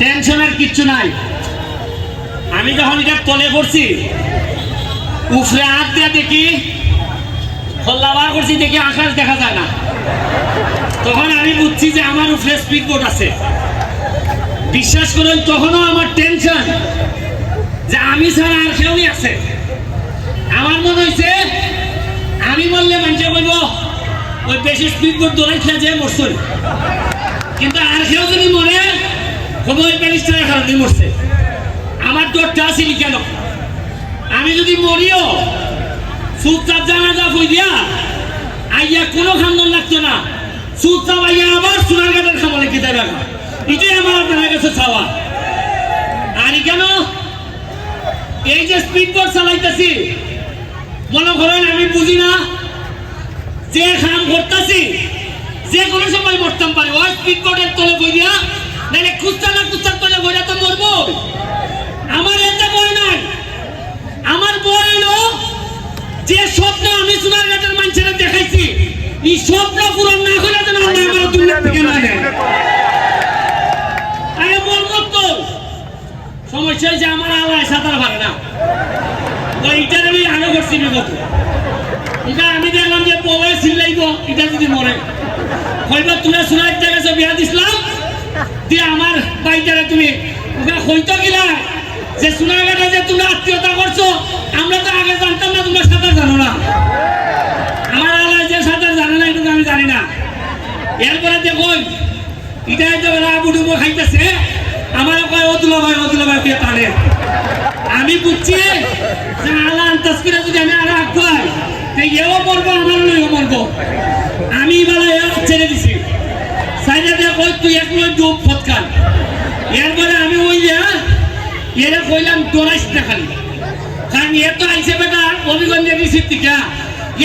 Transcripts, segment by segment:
টেনশনের কিচ্ছু নাই। আমি যখন এটা তলে করছি উফরে হাত দিয়ে দেখি খোল্লাবার করছি, দেখি আকাশ দেখা যায় না। তখন আমি বুঝছি যে আমার উপরে স্পিড বোট আছে। বিশ্বাস করুন, তখনও আমার টেনশন যে আমি ছাড়া আর কেউই আছে। আমার মনে হয়েছে আমি বললে মানুষে বলব, ওই বেশি স্পিড বোট দৌড়াই খেয়ে যে মরছই কিন্তু আর কেউ যদি মরে ওই ব্যারিস্টারের কারণে মরছে। আমার ডরটা আসেনি কেন? আমি যদি মরিও চুপচাপ জানা যা কই দিয়া আইয়া কোনো খান্দন লাগতো না। চুপচাপ আইয়া আবার সোনার কাটার খামালে খেতে রাখা এটাই আমার আপনার কাছে চাওয়া। আর কেন? এই যে স্পিড বোট চালাইতেছি, মনে করেন আমি বুঝি না যে খাম করতেছি, যে কোনো সময় মরতাম পারি। ওই স্পিড বোটের তলে বই দিয়া এই স্বপ্ন পূরণ না করে যেন আল্লাহ আমার দুনিয়া থেকে না নেয় আরে বলব তো সমস্যা হয়েছে আমার আল্লাহ সাঁতার পারে না ওইটার আমি আগে করছি বিগত এটা আমি দেখলাম যে বউয়ে চিল্লাইব এটা যদি মরে। হয়তো তোমরা সোনার জায়গা বিয়া দিছিলাম। দিয়ে আমার বাইটারে তুমি ওকে হইতো গিলা যে সোনারঘাটে যে তোমরা আত্মীয়তা করছ আমরা তো আগে জানতাম না তোমরা সাঁতার জানো না আমার আল্লাহ যে সাঁতার জানে না এটা আমি জানি না এরপরে দেখুন এটা যে ওরা বুডুবো খাইতেছে। আমার কয়, অতুলা ভাই অতুলা ভাই কে টানে আমি বুঝছি যে আল্লাহ আন্তাজ করে যদি আমি আর আগুয়াই তো এও মরবো আমার লইও মরবো। আমি এবার ছেড়ে দিছি। সাইডে কই তুই এক লই ডুব ফটকান এরপরে আমি ওই যে, এরা কইলাম, ডরাইস না খালি। কারণ এ তো আইসে বেটা অভিগঞ্জের রিসিপ থেকে।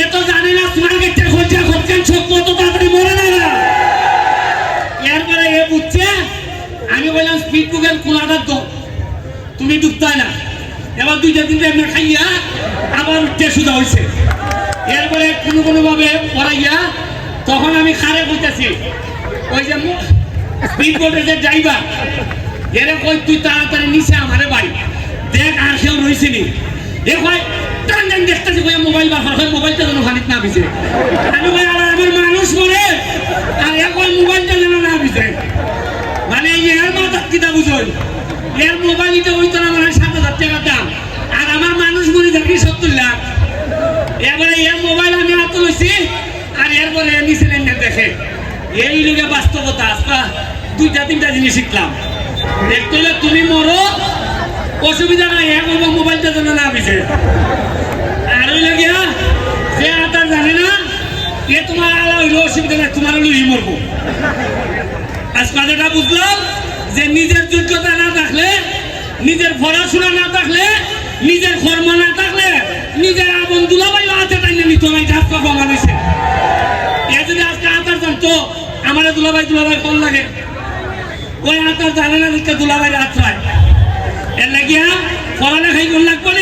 এ তো জানে না তোমার গেটের খরচা খরচান সব কত তাড়াতাড়ি মরে না না এরপরে এ বুঝছে আমি বুকের কোনাটা তো তুমি ডুবতাই না। এবার দুইটা তিনটা এমনি খাইয়া আবার উঠতে সুদা হয়েছে এরপরে কোনো কোনো ভাবে পড়াইয়া তখন আমি খারে বলতেছি, ওই যে স্পিড যে ড্রাইভার এরে কই তুই তাড়াতাড়ি নিচে আমারে ভাই। দেখ আর কেউ রয়েছে নি। এ কয়, টান দেখতেছি কই মোবাইল বার হয় মোবাইলটা যেন খানিক না ভিজে আমি কই মানুষ মরে। আর এ মোবাইলটা যেন না ভিজে বুঝই এর মোবাইল দিতে হইতো না মানে সাত হাজার টাকা দাম। আর আমার মানুষ মরে দেখি সত্তর লাখ? এবারে এর মোবাইল আমি হাতে লইছি, আর এরপরে এর নিচে লেনদেন দেখে এই লোকে বাস্তবতা, আজকা দুইটা, তিনটা জিনিস শিখলাম। একটু হলে তুমি মরো, অসুবিধা নাই, এক মোবাইলটা যেন না বিছে আর ওই লাগিয়া যে আতার জানে না, এ তোমার আলা হইল, অসুবিধা নাই তোমার লই মরবো। আজকে বুঝলাম যে নিজের যোগ্যতা না থাকলে, নিজের পড়াশোনা না থাকলে, নিজের কর্ম না থাকলে, নিজের আবন দুলাবাই হাতে টাইনে নিত না এটা আজকে করব হয়েছে এ যদি আজকে আতার জানতো, আমার দুলাবাই দুলাবাই কম লাগে। ওই আতার জানে না দেখতে দুলাবাই আত্রায় এর লাগিয়া পড়ালেখাই কোন লাগবো।